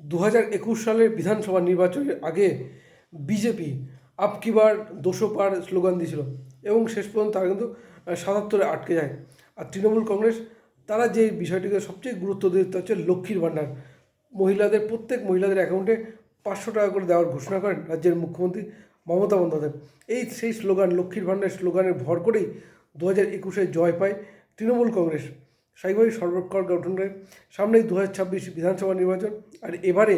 দু সালের বিধানসভা নির্বাচনের আগে বিজেপি আপকিবার দোষো পার স্লোগান দিয়েছিল এবং শেষ পর্যন্ত তারা কিন্তু সাতাত্তরে আটকে যায়। আর তৃণমূল কংগ্রেস, তারা যে বিষয়টিকে সবচেয়ে গুরুত্ব দিয়ে হচ্ছে লক্ষ্মীর ভাণ্ডার। মহিলাদের, প্রত্যেক মহিলাদের অ্যাকাউন্টে পাঁচশো টাকা করে দেওয়ার ঘোষণা করেন রাজ্যের মুখ্যমন্ত্রী মমতা বন্দ্যোপাধ্যায়। এই সেই স্লোগান, লক্ষ্মীর ভাণ্ডার স্লোগানের ভর করেই দু হাজার একুশে জয় পায় তৃণমূল কংগ্রেস। স্বাভাবিক সর্বকর গঠন করে। সামনেই দু হাজার ছাব্বিশ বিধানসভা নির্বাচন আর এবারে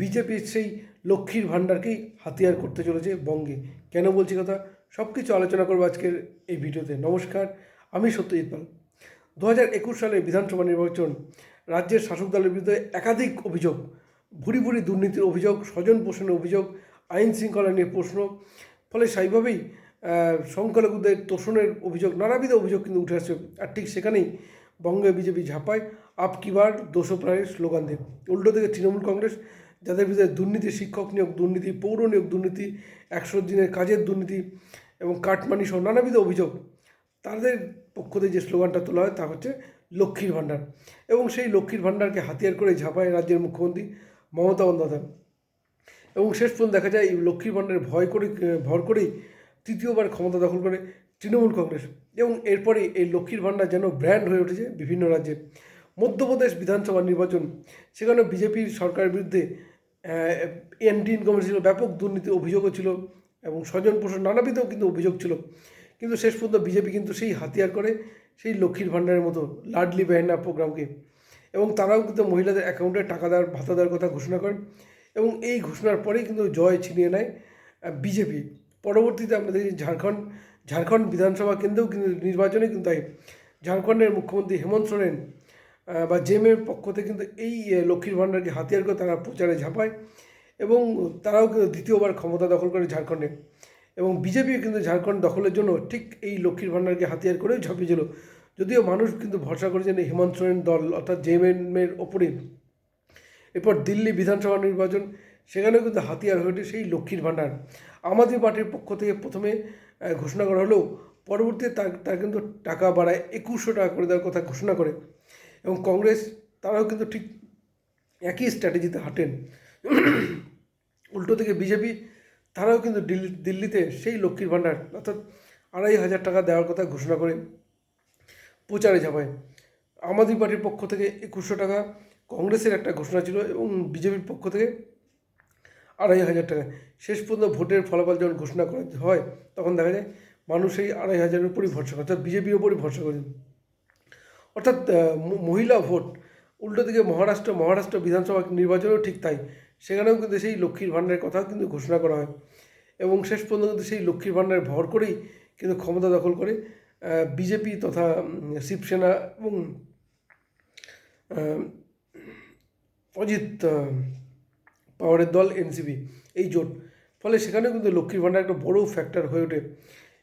বিজেপির সেই লক্ষ্মীর ভাণ্ডারকেই হাতিয়ার করতে চলেছে বঙ্গে। কেন বলছি কথা? সব কিছু আলোচনা করব আজকের এই ভিডিওতে। নমস্কার, আমি সত্যজিৎ পাল। দু হাজার একুশ সালের বিধানসভা নির্বাচন, রাজ্যের শাসক দলের বিরুদ্ধে একাধিক অভিযোগ, ভুরি ভুরি দুর্নীতির অভিযোগ, স্বজন পোষণের অভিযোগ, আইন শৃঙ্খলা নিয়ে প্রশ্ন, ফলে স্বাভাবিকভাবেই সংখ্যালঘুদের তোষণের অভিযোগ, নানাবিধ অভিযোগ কিন্তু উঠে আসছে। আর ঠিক সেখানেই বঙ্গে বিজেপি ঝাঁপায়, আপ কিবার প্রাণের স্লোগান দেয় উল্টো দিকে তৃণমূল কংগ্রেস, যাদের বিরুদ্ধে দুর্নীতি, শিক্ষক নিয়োগ দুর্নীতি, পৌর নিয়োগ দুর্নীতি, একশো দিনের কাজের দুর্নীতি এবং কাটমানি সহ নানাবিধ অভিযোগ, তাদের পক্ষ থেকে যে স্লোগানটা তোলা হয় তা হচ্ছে লক্ষ্মীর ভাণ্ডার। এবং সেই লক্ষ্মীর ভাণ্ডারকে হাতিয়ার করে ঝাঁপায় রাজ্যের মুখ্যমন্ত্রী মমতা বন্দ্যোপাধ্যায়। এবং শেষ পর্যন্ত দেখা যায়, এই লক্ষ্মীর ভাণ্ডারে ভয় করে, ভর করেই তৃতীয়বার ক্ষমতা দখল করে তৃণমূল কংগ্রেস। এবং এরপরে এই লক্ষ্মীর ভাণ্ডার যেন ব্র্যান্ড হয়ে উঠেছে বিভিন্ন রাজ্যে। মধ্যপ্রদেশ বিধানসভা নির্বাচন, সেখানে বিজেপির সরকারের বিরুদ্ধে এন্টি ইনকামের ছিল, ব্যাপক দুর্নীতি অভিযোগও ছিল এবং স্বজন পোষণ নানাবিধ কিন্তু অভিযোগ ছিল। কিন্তু শেষ পর্যন্ত বিজেপি কিন্তু সেই হাতিয়ার করে সেই লক্ষ্মীর ভাণ্ডারের মতো লাডলি বেহেনা প্রোগ্রামকে। এবং তারাও কিন্তু মহিলাদের অ্যাকাউন্টে টাকা দেওয়ার, ভাতা দেওয়ার কথা ঘোষণা করেন এবং এই ঘোষণার পরেই কিন্তু জয় ছিনিয়ে নেয় বিজেপি। পরবর্তীতে আমরা দেখি ঝাড়খণ্ড ঝাড়খণ্ড বিধানসভা কেন্দ্রেও কিন্তু নির্বাচনে কিন্তু তাই ঝাড়খণ্ডের মুখ্যমন্ত্রী হেমন্ত সোরেন বা জেমের পক্ষ থেকে কিন্তু এই লক্ষ্মীর ভাণ্ডারকে হাতিয়ার করে তারা প্রচারে ঝাঁপায় এবং তারাও কিন্তু দ্বিতীয়বার ক্ষমতা দখল করে ঝাড়খণ্ডে এবং বিজেপিও কিন্তু ঝাড়খণ্ড দখলের জন্য ঠিক এই লক্ষ্মীর ভাণ্ডারকে হাতিয়ার করেও ঝাঁপিয়েছিল। যদিও মানুষ কিন্তু ভরসা করেছেন এই হেমন্ত সোরেন দল অর্থাৎ জেএমএমের ওপরে। এরপর দিল্লি বিধানসভা নির্বাচন সেখানেও কিন্তু হাতিয়ার হয়ে ওঠে সেই লক্ষ্মীর ভাণ্ডার। আমাদের পার্টির পক্ষ থেকে প্রথমে ঘোষণা করা হলেও পরবর্তীতে তার তার কিন্তু টাকা বাড়ায় একুশশো টাকা করে দেওয়ার কথা ঘোষণা করে এবং কংগ্রেস তারাও কিন্তু ঠিক একই স্ট্র্যাটেজিতে হাঁটেন। উল্টো দিকে বিজেপি তারাও কিন্তু দিল্লি দিল্লিতে সেই লক্ষ্মীর ভাণ্ডার, অর্থাৎ আড়াই হাজার টাকা দেওয়ার কথা ঘোষণা করে প্রচারে ঝাঁপায়। আম আদমি পার্টির পক্ষ থেকে একুশশো টাকা কংগ্রেসের একটা ঘোষণা ছিল এবং বিজেপির পক্ষ থেকে আড়াই হাজার টাকা। শেষ পর্যন্ত ভোটের ফলাফল যখন ঘোষণা করা হয়, তখন দেখা যায় মানুষ এই আড়াই হাজারের উপরই ভরসা করে, অর্থাৎ বিজেপির উপরই ভরসা করে। অর্থাৎ মহিলা ভোট, উল্টো দিকে মহারাষ্ট্র মহারাষ্ট্র বিধানসভা নির্বাচনেও ঠিক তাই। সেখানেও কিন্তু সেই লক্ষ্মীর ভাণ্ডারের কথা কিন্তু ঘোষণা করা হয়। এবং শেষ পর্যন্ত কিন্তু সেই লক্ষ্মীর ভাণ্ডারে ভর করেই কিন্তু ক্ষমতা দখল করে বিজেপি তথা শিবসেনা এবং অজিত পাওয়ারের দল এনসিবি, এই জোট। ফলে সেখানেও কিন্তু লক্ষ্মীর ভাণ্ডার একটা বড় ফ্যাক্টর হয়ে ওঠে।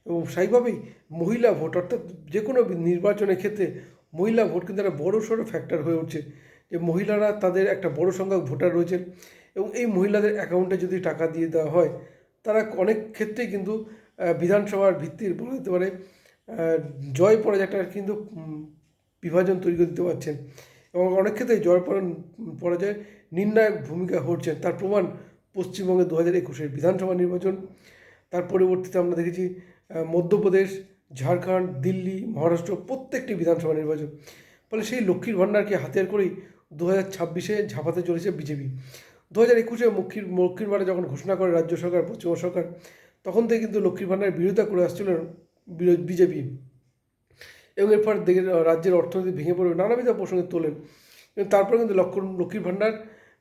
এবং স্বাভাবিকভাবেই মহিলা ভোট, অর্থাৎ যে কোনো নির্বাচনের ক্ষেত্রে মহিলা ভোট কিন্তু একটা বড় সড়ো ফ্যাক্টর হয়ে উঠছে। যে মহিলারা তাদের একটা বড় সংখ্যক ভোটার রয়েছেন এবং এই মহিলাদের অ্যাকাউন্টে যদি টাকা দিয়ে দেওয়া হয়, তারা অনেক ক্ষেত্রেই কিন্তু বিধানসভার ভিত্তির বলা যেতে পারে জয় পরাজয়টা কিন্তু বিভাজন তৈরি করে দিতে পারছেন। এবং অনেক ক্ষেত্রে জয় পরা- পরাজয় নির্ণায়ক ভূমিকা হচ্ছেন তার প্রমাণ পশ্চিমবঙ্গে দু হাজার একুশের বিধানসভা নির্বাচন। তার পরবর্তীতে আমরা দেখেছি মধ্যপ্রদেশ, ঝাড়খণ্ড, দিল্লি, মহারাষ্ট্র প্রত্যেকটি বিধানসভা নির্বাচন। ফলে সেই লক্ষ্মীর ভাণ্ডারকে হাতিয়ার করেই দু হাজার ছাব্বিশে ঝাঁপাতে চলেছে বিজেপি। দু হাজার একুশে লক্ষ্মীর লক্ষ্মীর ভাণ্ডার যখন ঘোষণা করে রাজ্য সরকার, পশ্চিমবঙ্গ সরকার, তখন থেকে কিন্তু লক্ষ্মীর ভাণ্ডারের বিরোধিতা করে আসছিল বিজেপি। এবং এরপর দেখে রাজ্যের অর্থনীতি ভেঙে পড়বে, নানাবিধ প্রসঙ্গে তোলেন। এবং তারপরে কিন্তু লক্ষ্য লক্ষ্মীর ভাণ্ডার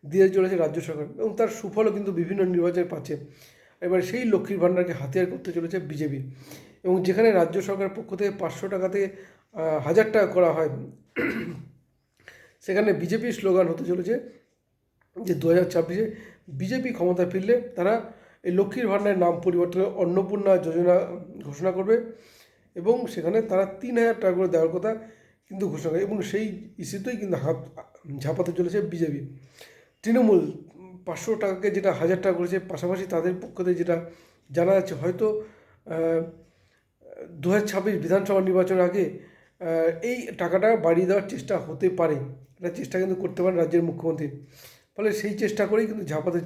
দিয়ে চলেছে রাজ্য সরকার। এবং তার সুফলও কিন্তু বিভিন্ন নির্বাচনে পাচ্ছে। এবার সেই লক্ষ্মীর ভাণ্ডারকে হাতিয়ার করতে চলেছে বিজেপি। এবং যেখানে রাজ্য সরকারের পক্ষ থেকে পাঁচশো টাকা থেকে হাজার টাকা করা হয়, সেখানে বিজেপির স্লোগান হতে চলেছে যে দু হাজার ছাব্বিশে বিজেপি ক্ষমতা ফিরলে তারা এই লক্ষ্মীর ভাণ্ডারের নাম পরিবর্তনে অন্নপূর্ণা যোজনা ঘোষণা করবে। এবং সেখানে তারা তিন হাজার টাকা করে দেওয়ার কথা কিন্তু ঘোষণা করে, এবং সেই ইস্যুতেই কিন্তু হাত ঝাঁপাতে চলেছে বিজেপি। তৃণমূল পাঁচশো টাকাকে যেটা হাজার টাকা করেছে, পাশাপাশি তাদের পক্ষ থেকে যেটা জানা যাচ্ছে, হয়তো দু হাজার ছাব্বিশ বিধানসভা নির্বাচনের আগে এই টাকাটা বাড়িয়ে দেওয়ার চেষ্টা হতে পারে। এটা চেষ্টা কিন্তু করতে পারেন রাজ্যের মুখ্যমন্ত্রী। ফলে সেই চেষ্টা করেই কিন্তু ঝাঁপাতে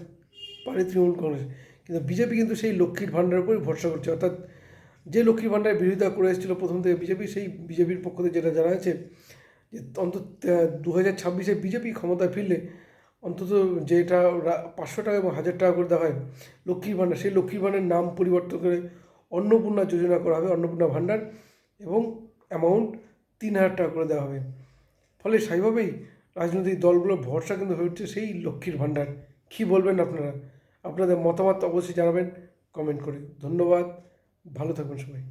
পারে তৃণমূল কংগ্রেস। কিন্তু বিজেপি কিন্তু সেই লক্ষ্মীর ভাণ্ডারের উপরই ভরসা করছে, অর্থাৎ যে লক্ষ্মীর ভাণ্ডারের বিরোধিতা করে এসেছিল প্রথম থেকে বিজেপি, সেই বিজেপির পক্ষ থেকে যেটা জানা যাচ্ছে যে অন্তত দু হাজার ছাব্বিশে বিজেপি ক্ষমতায় ফিরলে অন্তত যেটা পাঁচশো টাকা এবং হাজার টাকা করে দেওয়া হয় লক্ষ্মীর ভাণ্ডার, সেই লক্ষ্মীর ভাণ্ডারের নাম পরিবর্তন করে অন্নপূর্ণা যোজনা করা হবে, অন্নপূর্ণা ভাণ্ডার এবং অ্যামাউন্ট তিন হাজার টাকা করে দেওয়া হবে। ফলে সেইভাবেই রাজনৈতিক দলগুলোর ভরসা কিন্তু হয়ে উঠছে সেই লক্ষ্মীর ভাণ্ডার। কী বলবেন আপনারা? আপনাদের মতামত অবশ্যই জানাবেন কমেন্ট করে। ধন্যবাদ। ভালো থাকবেন সবাই।